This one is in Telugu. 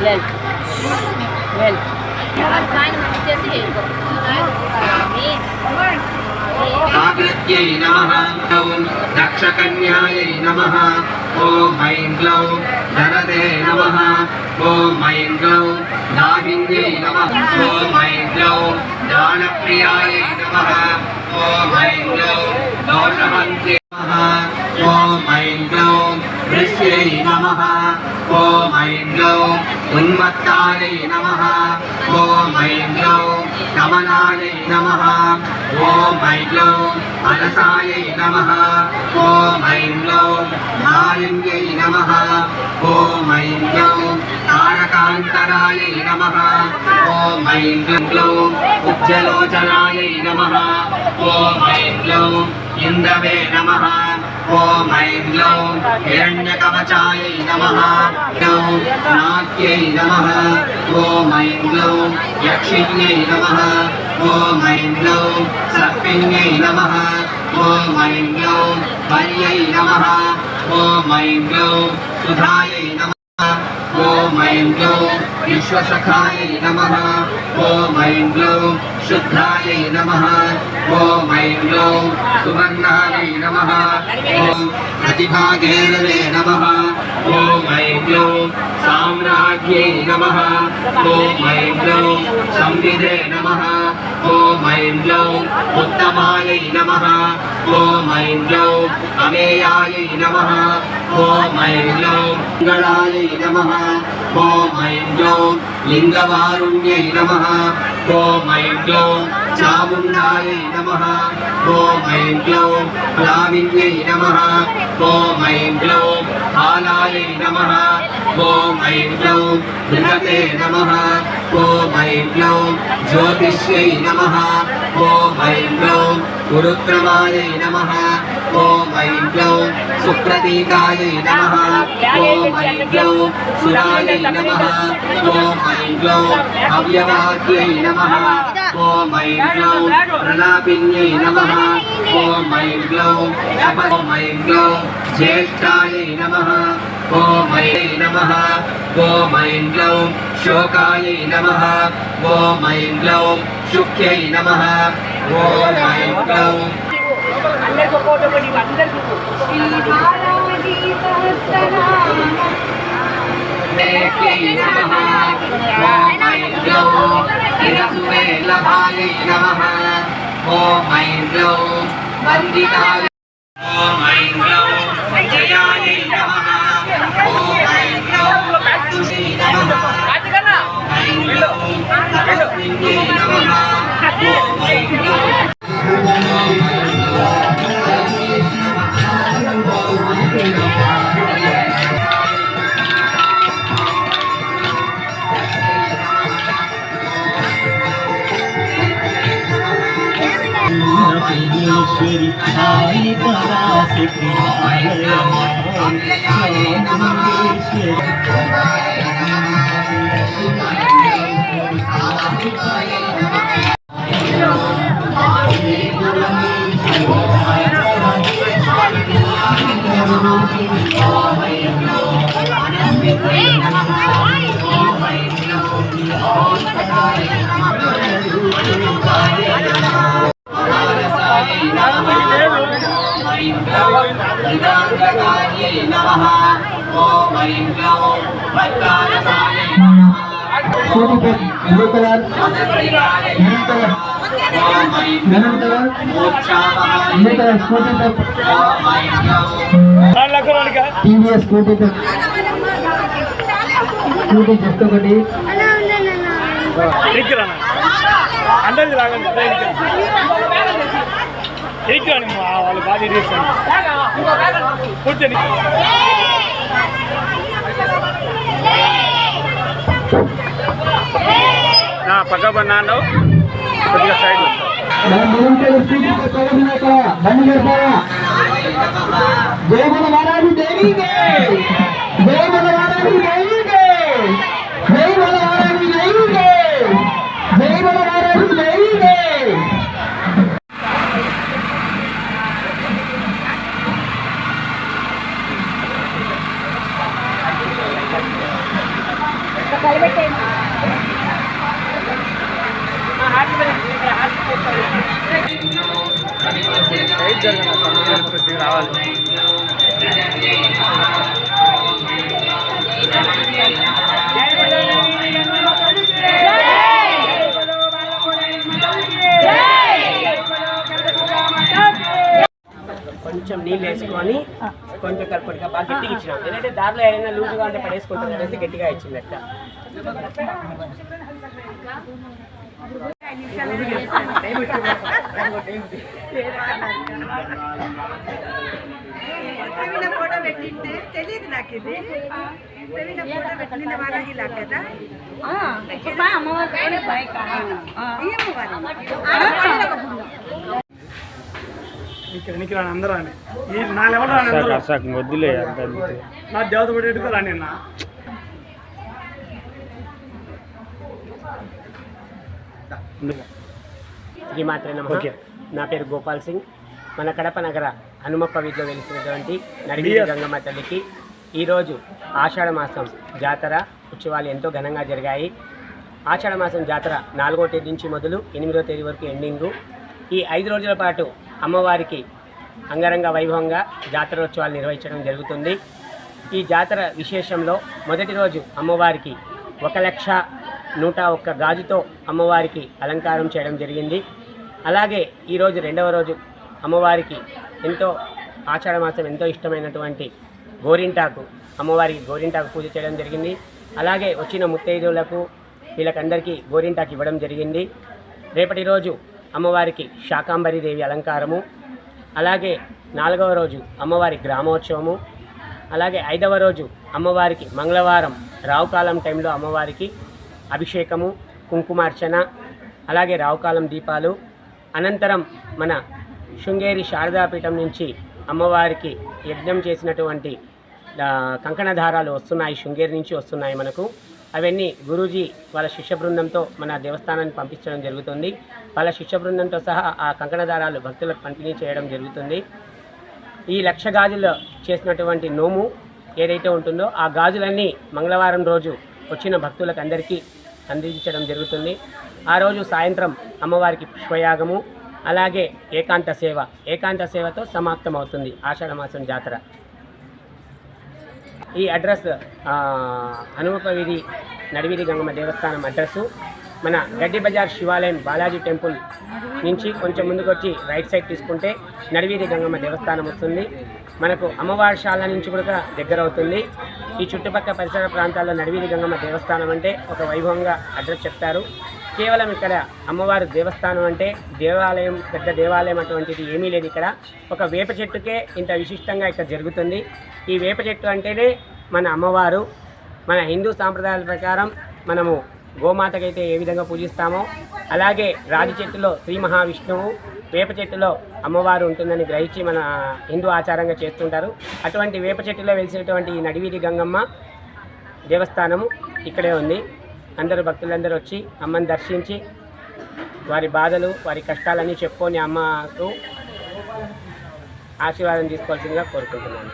లేదు లేదు చేసి ఆకృత్యై నమ ఓం దక్షకన్యాయై నమ ఓం ఐం గ్లౌ ధరతే నమ ఓం ఐం గ్లౌ దాహిన్యై నమ ఓం ఐం గ్లౌ దానప్రియాయై నమ ఓం ఐం గ్లౌ దోషహంత్యై నమ ఓం ఐం గ్లౌ వృష్యై నమ ఓం ఐం గ్లౌ ఉన్మత్తాయై నమ ఓం ఐం గ్లౌ కమలాయై నమ ఓం ఐం గ్లౌ అలసాయై నమ ఓం ఐం గ్లౌ నాయన్యై నమ ఓం ఐం గ్లౌ తారకాంతరాయై నమ ఓం ఐం గ్లౌ ఉజ్జలోచనాయై నమ ఓం ఐం గ్లౌ ఇందవే నమ ఓం ఐం గ్లౌ హిరణ్యకవచాయై నమ గ్లౌ నాట్యై నమ ఓం ఐం గ్లౌ యక్షిణ్యై నమ ఓం ఐం గ్లౌ సర్పిణ్యై నమ ఓం ఐం గ్లౌ హర్యై నమ ఓం ఐం గ్లౌ సుధాయై నమ ఓం ఐం గ్లౌ విశ్వసఖాయ నమ ఓం ఐం గ్లౌ శుద్ధాయ నమ ఓం ఐం గ్లౌ సువర్ణాయ నమ ఓం ప్రతిభాగేరవే నమ ఓం ఐం గ్లౌ సామ్రాజ్ఞై నమ ఓం ఐం గ్లౌ సంవిదే నమ ఓం ఐం గ్లౌ ఉత్తమాయై నమ ఓం ఐం గ్లౌ అమేయాయై నమ ఓం ఐం గ్లౌ మంగళాయై నమ ఓం ఐం గ్లౌ లింగవారుణ్యై నమ ఓం ఐం గ్లౌ చాముండాయై నమ. ఓం ఐం గ్లౌ లావిన్యై నమ. ఓం ఐం గ్లౌ బాలాయై నమ. ఓం ఐం గ్లౌ బృహతే నమ. ఓం ఐం గ్లౌ జ్యోతిష్యై నమ. ఓం ఐం గ్లౌ గురుక్రమాయై నమ. ఓం ఐం గ్లౌ సుప్రతీకాయై నమ. ఓం ఐం గ్లౌ సురాయై నమ. ఓం ఐం అవ్యవాక్యై నమ. ఓం ఐం గ్లౌ ప్రలాపిన్యై నమ ఓం ఐం గ్లౌ తప ఓం ఐం గ్లౌ జ్యేష్ఠాయై నమ ఓం ఐం నమ ఓం ఐం గ్లౌ శోకాయై నమ ఓం ఐం గ్లౌ శుక్యై నమ ఓం ఐం గ్లౌ ఒకటి లేఖ్యై Oh, my God. ఓం colour మదప్రియాయై colour maroon colour colour scooty TVS scooty scooty just ఒకటి అందరిది ఎక్కిరాని వాళ్ళు బాగా చేస్తాను కూర్చొని పక్క పన్నాను కొద్దిగా సైడ్ మన మెరూన్ కలర్ స్కూటీ పెప్ ఎవరు ఇక్కడ బండి Dale, vete. కొంచెం కలుపుడిగా బాగా గట్టిగా ఇచ్చినాం. ఎందుకంటే దారిలో ఏదైనా లూజుగా ఉంటే పడేసుకుంటుంది అనేసి గట్టిగా ఇచ్చింది అట్లా ఫోటో పెట్టింటే తెలియదు నాకు ఇది ప్రవీణ ఫోటో పెట్టిన వాళ్ళకి ఇలా కదా అమ్మవారి బైక్ ఏమో మరి. ఇక్కడ నీకు రాని అందరూ అని ఈ నా లెవెల్ రాని అందరూ. వద్దులే అంత. నా దేవత పడేట్టుగా రాని నా శ్రీమాత్రే నమ. ఓకే. నా పేరు గోపాల్ సింగ్. మన కడప నగర హనుమప్ప వీధిలో వెలిసినటువంటి నడిగిరి. గంగమ్మ తల్లికి ఈరోజు ఆషాఢ మాసం జాతర ఉత్సవాలు ఎంతో ఘనంగా జరిగాయి. ఆషాఢ మాసం జాతర నాలుగో తేదీ నుంచి మొదలు ఎనిమిదో తేదీ వరకు ఎండింగు. ఈ ఐదు రోజుల పాటు అమ్మవారికి అంగరంగ వైభవంగా జాతరోత్సవాలు నిర్వహించడం జరుగుతుంది. ఈ జాతర విశేషంలో మొదటి రోజు అమ్మవారికి ఒక లక్ష నూట ఒక్క గాజుతో అమ్మవారికి అలంకారం చేయడం జరిగింది. అలాగే ఈరోజు రెండవ రోజు అమ్మవారికి ఎంతో ఆషాఢ మాసం ఎంతో ఇష్టమైనటువంటి గోరింటాకు అమ్మవారికి గోరింటాకు పూజ చేయడం జరిగింది. అలాగే వచ్చిన ముత్తైదువులకు వీళ్ళకందరికీ గోరింటాకు ఇవ్వడం జరిగింది. రేపటి రోజు అమ్మవారికి శాకాంబరి దేవి అలంకారము అలాగే నాలుగవ రోజు అమ్మవారి గ్రామోత్సవము అలాగే ఐదవ రోజు అమ్మవారికి మంగళవారం రావుకాలం టైంలో అమ్మవారికి అభిషేకము కుంకుమార్చన అలాగే రావుకాలం దీపాలు అనంతరం మన శృంగేరి శారదాపీఠం నుంచి అమ్మవారికి యజ్ఞం చేసినటువంటి కంకణధారాలు వస్తున్నాయి శృంగేరి నుంచి వస్తున్నాయి మనకు. అవన్నీ గురూజీ వాళ్ళ శిష్య బృందంతో మన దేవస్థానాన్ని పంపించడం జరుగుతుంది. వాళ్ళ శిష్య బృందంతో సహా ఆ కంకణ దారాలు భక్తులకు పంపిణీ చేయడం జరుగుతుంది. ఈ లక్ష గాజులు చేసినటువంటి నోము ఏదైతే ఉంటుందో ఆ గాజులన్నీ మంగళవారం రోజు వచ్చిన భక్తులకు అందరికీ అందించడం జరుగుతుంది. ఆ రోజు సాయంత్రం అమ్మవారికి పుష్పయాగము అలాగే ఏకాంత సేవ. ఏకాంత సేవతో సమాప్తం అవుతుంది జాతర. ఈ అడ్రస్ ఆ, హనుమప వీధి నడివీధి గంగమ్మ దేవస్థానం అడ్రస్సు. మన గడ్డి బజార్ శివాలయం బాలాజీ టెంపుల్ నుంచి కొంచెం ముందుకు వచ్చి రైట్ సైడ్ తీసుకుంటే నడివీధి గంగమ్మ దేవస్థానం వస్తుంది. మనకు అమ్మవారి శాల నుంచి కూడా దగ్గర అవుతుంది ఈ చుట్టుపక్కల పరిసర ప్రాంతాల్లో నడివీధి గంగమ్మ దేవస్థానం అంటే ఒక వైభవంగా అడ్రస్ చెప్తారు. కేవలం ఇక్కడ అమ్మవారి దేవస్థానం అంటే దేవాలయం పెద్ద దేవాలయం అటువంటిది ఏమీ లేదు ఇక్కడ. ఒక వేప చెట్టుకే ఇంత విశిష్టంగా ఇక్కడ జరుగుతుంది. ఈ వేప చెట్టు అంటేనే మన అమ్మవారు. మన హిందూ సాంప్రదాయాల ప్రకారం మనము గోమాతకైతే ఏ విధంగా పూజిస్తామో అలాగే రాజు చెట్టులో శ్రీ మహావిష్ణువు వేప చెట్టులో అమ్మవారు ఉంటుందని గ్రహించి మన హిందూ ఆచారంగా చేస్తుంటారు. అటువంటి వేప చెట్టులో వెలిసినటువంటి ఈ నడివీధి గంగమ్మ దేవస్థానము ఇక్కడే ఉంది. అందరూ భక్తులందరూ వచ్చి అమ్మని దర్శించి వారి బాధలు వారి కష్టాలన్నీ చెప్పుకొని అమ్మకు ఆశీర్వాదం తీసుకోవాల్సిందిగా కోరుకుంటున్నాను.